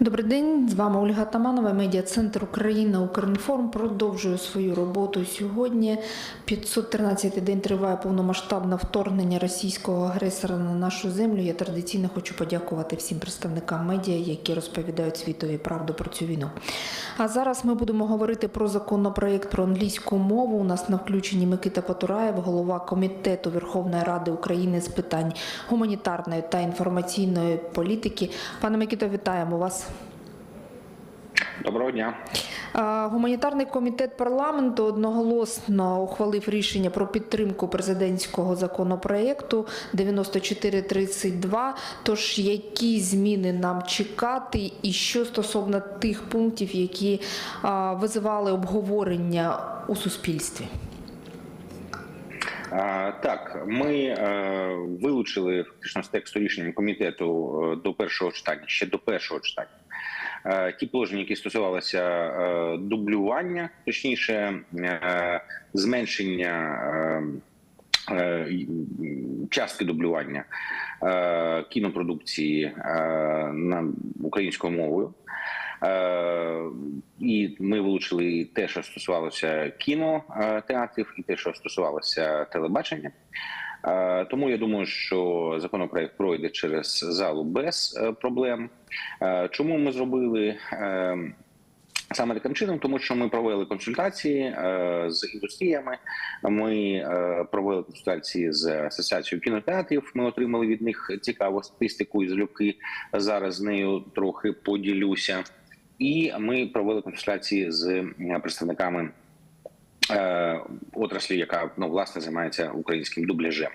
Добрий день, з вами Ольга Таманова, медіа-центр Україна Укрінформ продовжує свою роботу сьогодні. 513-й день триває повномасштабне вторгнення російського агресора на нашу землю. Я традиційно хочу подякувати всім представникам медіа, які розповідають світові правду про цю війну. А зараз ми будемо говорити про законопроект про англійську мову. У нас на включенні Микита Потураєв, голова комітету Верховної Ради України з питань гуманітарної та інформаційної політики. Пане Микито, вітаємо вас. Доброго дня. Гуманітарний комітет парламенту одноголосно ухвалив рішення про підтримку президентського законопроекту 9432. Тож які зміни нам чекати, і що стосовно тих пунктів, які визивали обговорення у суспільстві? Так, ми е, вилучили фактично з тексту рішення комітету е, до першого читання, ще до першого читання. Е, Ті положення, які стосувалися е, дублювання, точніше е, зменшення частки дублювання кінопродукції на українською мовою. І ми вилучили і те, що стосувалося кінотеатрів, і те, що стосувалося телебачення. Е, Тому я думаю, що законопроект пройде через залу без е, проблем. Е, Чому ми зробили саме таким чином? Тому що ми провели консультації з індустріями. Ми провели консультації з асоціацією кінотеатрів. Ми отримали від них цікаву статистику і залюбки. Зараз з нею трохи поділюся. І ми провели консультації з представниками отраслі, яка ну власне займається українським дубляжем.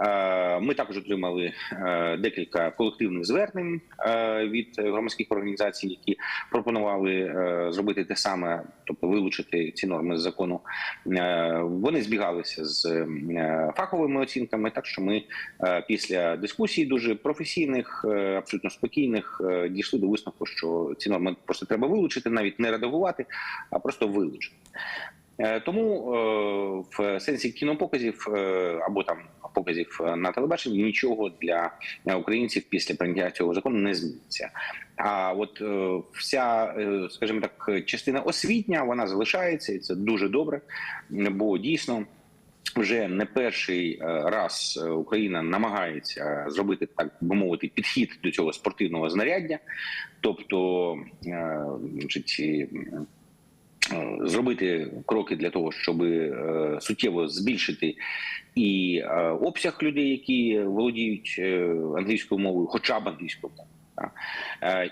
Е, Ми також отримали е, декілька колективних звернень е, від громадських організацій, які пропонували е, зробити те саме, тобто вилучити ці норми з закону. Е, Вони збігалися з е, фаховими оцінками. Так що ми е, після дискусій дуже професійних, е, абсолютно спокійних, е, дійшли до висновку, що ці норми просто треба вилучити, навіть не редагувати, а просто вилучити. Е, Тому е, в сенсі кінопоказів е, або там показів на телебаченні нічого для українців після прийняття цього закону не зміниться. А от вся, скажімо так, частина освітня вона залишається, і це дуже добре, бо дійсно. Вже не перший раз Україна намагається зробити так би мовити підхід до цього спортивного знаряддя, тобто, значить, зробити кроки для того, щоб е, суттєво збільшити і е, обсяг людей, які володіють е, англійською мовою, хоча б англійською мовою.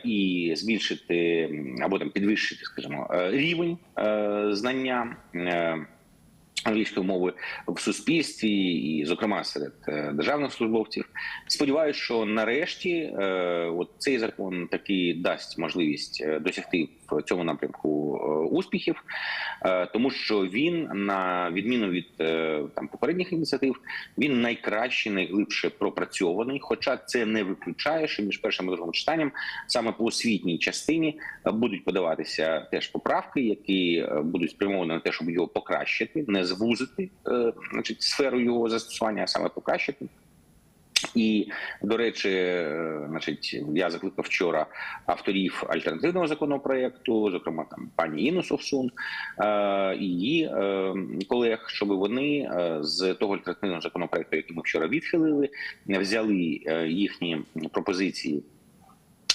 І збільшити або там підвищити, скажімо, рівень знання англійської мови в суспільстві, і, зокрема, серед е, державних службовців. Сподіваюся, що нарешті е, от цей закон таки дасть можливість е, досягти в цьому напрямку успіхів, тому що він, на відміну від там попередніх ініціатив, він найкраще, найглибше пропрацьований. Хоча це не виключає, що між першим і другим читанням саме по освітній частині будуть подаватися теж поправки, які будуть спрямовані на те, щоб його покращити, не звузити, е, значить, сферу його застосування, а саме покращити. І до речі, е, значить, я закликав вчора авторів альтернативного законопроекту, зокрема там пані Інну Совсун і її е, колег, щоб вони з того альтернативного законопроекту, який ми вчора відхилили, взяли їхні пропозиції.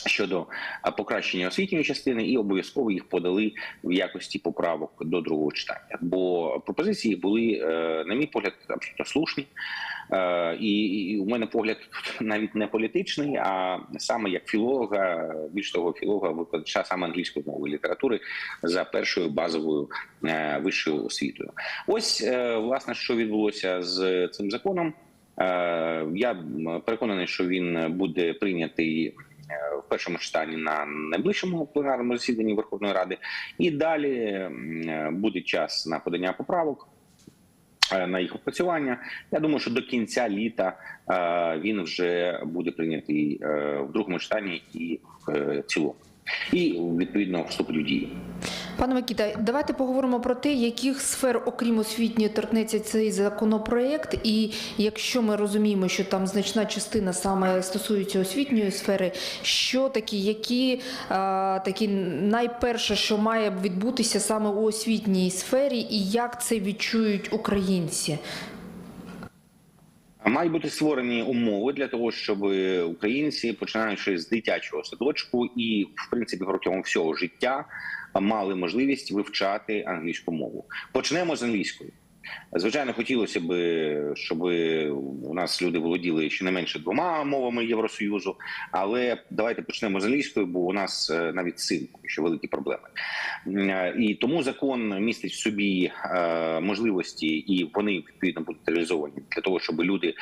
Щодо покращення освітньої частини, і обов'язково їх подали в якості поправок до другого читання. Бо пропозиції були, е, на мій погляд, абсолютно слушні. Е, І, у мене погляд навіть не політичний, а саме як філолога, більш того, філолога викладача саме англійської мови літератури за першою базовою е, вищою освітою. Ось власне, що відбулося з цим законом. Я переконаний, що він буде прийнятий в першому читанні на найближчому пленарному засіданні Верховної Ради, і далі е, буде час на подання поправок. е, На їх опрацювання. Я думаю, що до кінця літа е, він вже буде прийнятий е, в другому читанні і в е, цілому, і відповідно вступить в дію. Пане Микіта, давайте поговоримо про те, яких сфер, окрім освітньої, торкнеться цей законопроект. І якщо ми розуміємо, що там значна частина саме стосується освітньої сфери, що такі, які а, такі найперше, що має відбутися саме у освітній сфері, і як це відчують українці? Мають бути створені умови для того, щоб українці, починаючи з дитячого садочку і в принципі протягом всього життя, мали можливість вивчати англійську мову. Почнемо з англійської. Звичайно, хотілося б, щоб у нас люди володіли щонайменше двома мовами Євросоюзу, але давайте почнемо з англійської, бо у нас е, навіть цим ще великі проблеми. Е, І тому закон містить в собі е, можливості, і вони відповідно будуть реалізовані для того, щоб люди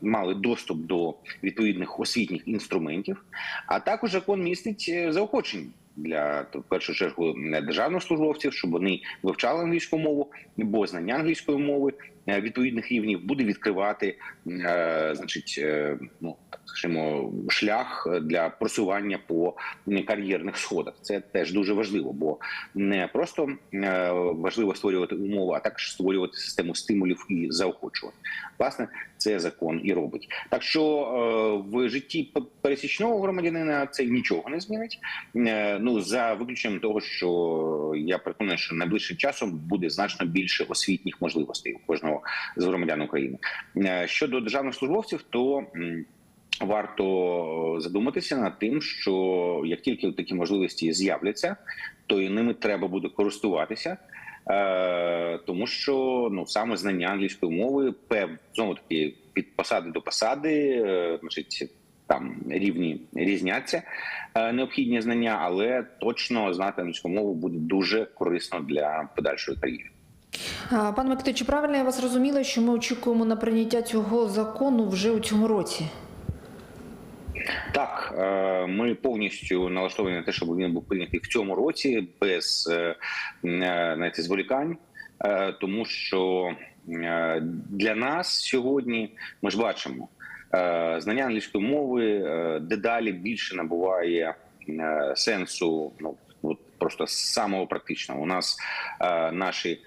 мали доступ до відповідних освітніх інструментів. А також закон містить заохочення для в першу чергу державних службовців, щоб вони вивчали англійську мову, бо знання англійської мови е, відповідних рівнів буде відкривати, е, значить, е, ну скажімо, шлях для просування по кар'єрних сходах. Це теж дуже важливо, бо не просто е, важливо створювати умови, а також створювати систему стимулів і заохочувати. Власне, це закон і робить. Так що е, в житті пересічного громадянина це нічого не змінить. Е, Ну за виключенням того, що я переконаний, що найближчим часом буде значно більше освітніх можливостей у кожного з громадян України. Е, Щодо державних службовців, то варто задуматися над тим, що як тільки такі можливості з'являться, то і ними треба буде користуватися. Е, тому що ну саме знання англійської мови пев знову таки від посади до посади, е, значить там рівні різняться необхідні знання, але точно знати англійську мову буде дуже корисно для подальшої кар'єри. Пане Микіта, чи правильно я вас розуміла, що ми очікуємо на прийняття цього закону вже у цьому році? Так, е, ми повністю налаштовані на те, щоб він був прийнятий в цьому році без е, е, знаєте, зволікань, тому що для нас сьогодні ми ж бачимо знання англійської мови дедалі більше набуває сенсу. Ну от просто самого практичного. У нас наші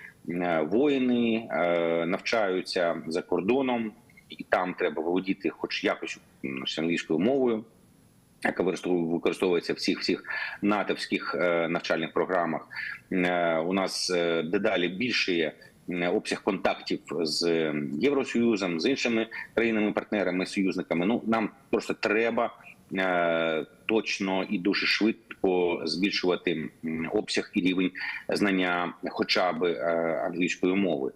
воїни е, навчаються за кордоном, і там треба володіти, хоч якось англійською мовою яка використову- використовується в всіх всіх натовських е, навчальних програмах. Е, У нас е, дедалі більше є е, обсяг контактів з Євросоюзом, з іншими країнами-партнерами, союзниками. Ну нам просто треба е, точно і дуже швидко збільшувати обсяг і рівень знання, хоча б е, англійської мови.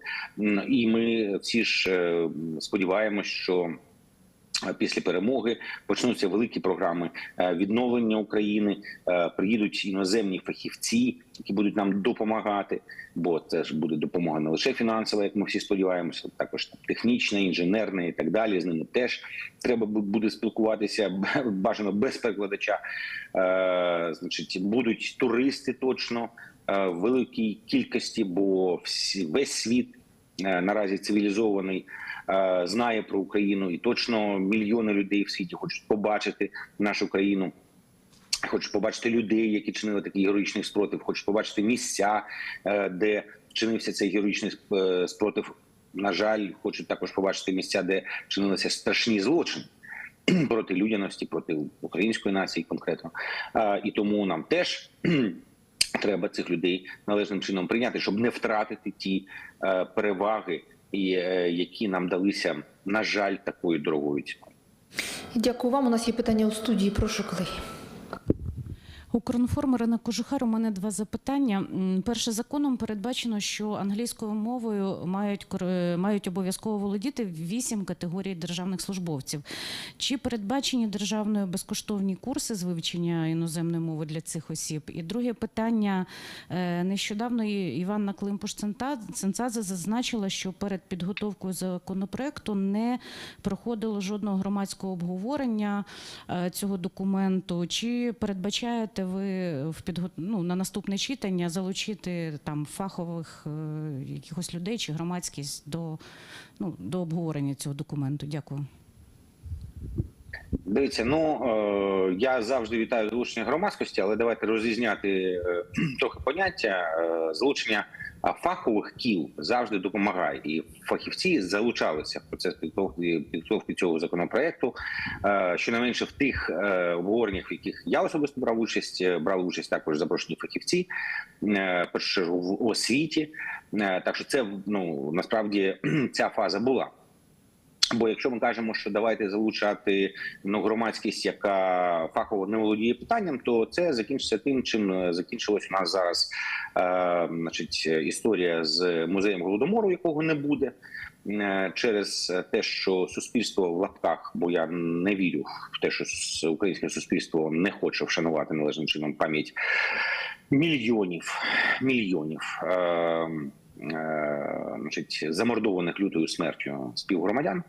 І ми всі ж е, сподіваємось, що Після перемоги почнуться великі програми е, відновлення України. е, Приїдуть іноземні фахівці, які будуть нам допомагати. Бо це ж буде допомога не лише фінансова, як ми всі сподіваємося, також технічна, інженерна і так далі. З ними теж треба буде спілкуватися бажано без перекладача. Е, Значить, будуть туристи точно в великій кількості, бо всі весь світ наразі цивілізований е, знає про Україну, і точно мільйони людей в світі хочуть побачити нашу країну. Хочуть побачити людей, які чинили такий героїчний спротив, хочуть побачити місця, е, де вчинився цей героїчний е, спротив. На жаль, хочуть також побачити місця, де чинилися страшні злочини проти людяності, проти української нації конкретно. Е, І тому нам теж треба цих людей належним чином прийняти, щоб не втратити ті е, переваги, і, е, які нам далися, на жаль, такою дорогою ціною. Дякую вам. У нас є питання у студії. Прошу колеги. Укрінформ Ірина Кожухар, у мене два запитання. Перше, законом передбачено, що англійською мовою мають мають обов'язково володіти вісім категорій державних службовців. Чи передбачені державною безкоштовні курси з вивчення іноземної мови для цих осіб? І друге питання Е, нещодавно Іванна Климпуш-Ценцадзе зазначила, що перед підготовкою законопроекту не проходило жодного громадського обговорення е, цього документу. Чи передбачаєте ви в підго... ну, на наступне читання залучити там фахових е, якихось людей чи громадськість до, ну, до обговорення цього документу? Дякую. Дивіться, ну е, я завжди вітаю залучення громадськості, але давайте розрізняти е, трохи поняття. Е, залучення фахових кіл завжди допомагає, і фахівці залучалися в процес підготовки підготовки цього законопроекту. Е, щонайменше в тих е, обговореннях, в яких я особисто брав участь, е, брали участь також запрошені фахівці, перше в освіті. Так що це ну насправді ця фаза була. Бо якщо ми кажемо, що давайте залучати ну, громадськість, яка фахово не володіє питанням, то це закінчиться тим, чим е, закінчилась у нас зараз е, значить, історія з музеєм голодомору, якого не буде. е, Через те, що суспільство в лапках, бо я не вірю в те, що українське суспільство не хоче вшанувати належним чином пам'ять мільйонів мільйонів е, значить, замордованих лютою смертю співгромадян,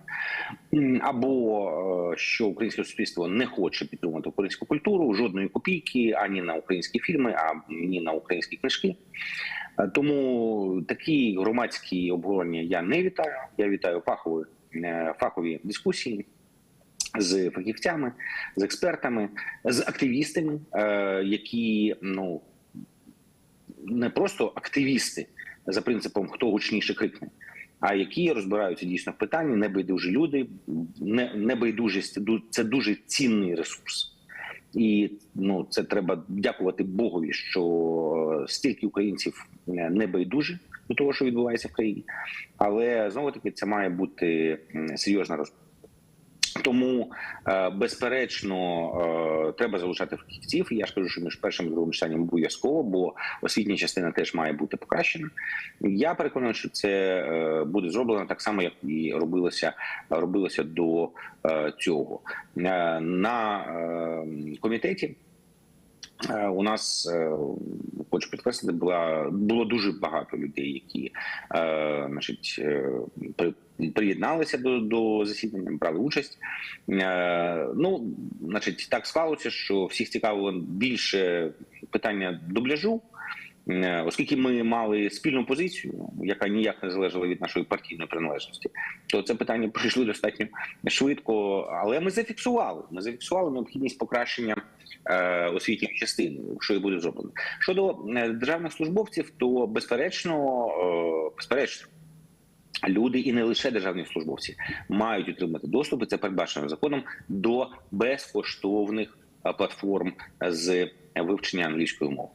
або е, що українське суспільство не хоче підтримувати українську культуру, жодної копійки ані на українські фільми, ані на українські книжки. Е, Тому такі громадські обговорення я не вітаю. Я вітаю фахові, е, фахові дискусії з фахівцями, з експертами, з активістами, е, які ну не просто активісти за принципом хто гучніше крикне, а які розбираються дійсно в питанні, небайдужі люди. Не, небайдужість це дуже цінний ресурс. І ну це треба дякувати Богові, що е, стільки українців е, не байдужі до того, що відбувається в країні. Але знову таки це має бути серйозна розмова. Тому е, безперечно е, треба залучати фахівців. Я ж кажу, що між першим і другим читанням обов'язково, бо освітня частина теж має бути покращена. Я переконаний, що це е, буде зроблено так само, як і робилося робилося до цього на комітеті. Е, У нас е, хочу підкреслити, була було дуже багато людей, які е, значить, при, приєдналися до, до засідання, брали участь. Ну, значить, так склалося, що всіх цікавило більше питання дубляжу. Е, Оскільки ми мали спільну позицію, яка ніяк не залежала від нашої партійної приналежності, то це питання пройшли достатньо швидко. Але ми зафіксували. Ми зафіксували необхідність покращення е, освітньої частини, що і буде зроблено. Щодо е, державних службовців, то безперечно, безперечно. Люди і не лише державні службовці мають отримати доступ, і це передбачено законом до безкоштовних платформ з вивчення англійської мови.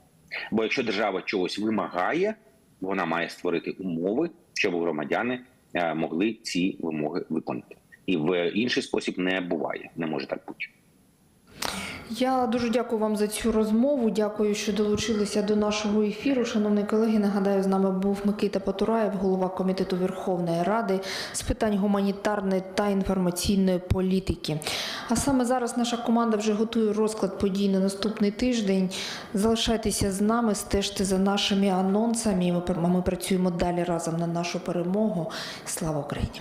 Бо якщо держава чогось вимагає, вона має створити умови, щоб громадяни е, могли ці вимоги виконати. І в інший спосіб не буває, не може так бути. Я дуже дякую вам за цю розмову. Дякую, що долучилися до нашого ефіру. Шановні колеги, нагадаю, з нами був Микита Потураєв, голова комітету Верховної Ради з питань гуманітарної та інформаційної політики. А саме зараз наша команда вже готує розклад подій на наступний тиждень. Залишайтеся з нами, стежте за нашими анонсами. Ми, працюємо далі разом на нашу перемогу. Слава Україні!